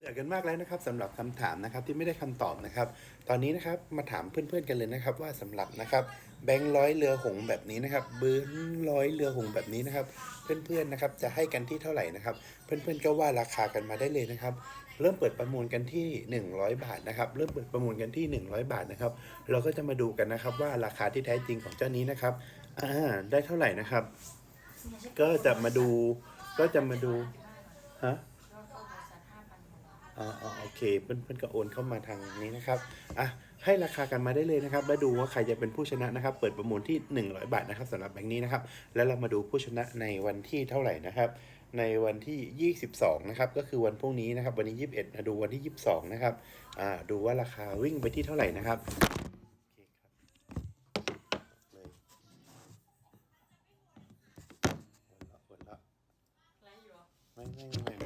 เดือดกันมากแล้วนะครับสำหรับคำถามนะครับที่ไม่ได้คำตอบนะครับ ตอนนี้นะครับมาถามเพื่อนๆกันเลยนะครับ ว่าสำหรับนะครับแบงค์ร้อยเรือหงส์แบบนี้นะครับเบิ้ลร้อยเรือหงส์แบบนี้นะครับ เพื่อนๆนะครับจะให้กันที่เท่าไหร่นะครับ เพื่อนๆก็ว่าราคากันมาได้เลยนะครับ เริ่มเปิดประมูลกันที่ 100 บาทนะครับ เริ่มเปิดประมูลกันที่ 100 บาทนะครับ เราก็จะมาดูกันนะครับว่าราคาที่แท้จริงของเจ้านี้นะครับอ่าได้เท่าไหร่นะครับ ก็จะมาดูก็จะมาดูฮะ อ่าโอเคเพื่อนเพื่อนก็โอนเข้ามาทางนี้นะครับอะให้ราคากันมาได้เลยนะครับ และดูว่าใครจะเป็นผู้ชนะนะครับ เปิดประมูลที่ 100 บาทนะครับสำหรับแบงค์นี้นะครับ แล้วเรามาดูผู้ชนะในวันที่เท่าไหร่นะครับ ในวันที่ 22 นะครับ ก็คือวันพรุ่งนี้นะครับ วันนี้ 21นะดูวันที่ 22 นะครับอ่าดูว่าราคาวิ่งไปที่เท่าไหร่นะครับไม่ไม่ไม่